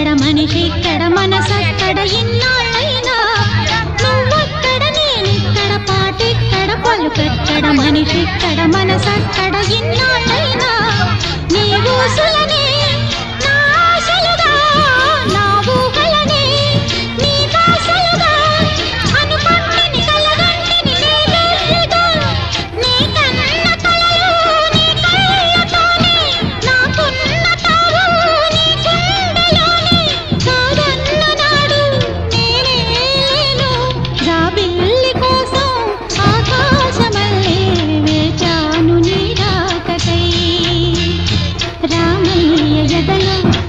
ఎక్కడ బతుకక్కడ మనిషిక్కడ మనసక్కడ ఇన్నాళ్ళైనా నువ్వక్కడ నేనిక్కడ పాటిక్కడ పలుకక్కడ మనిషిక్కడ మనసక్కడ ఇన్నా జగనా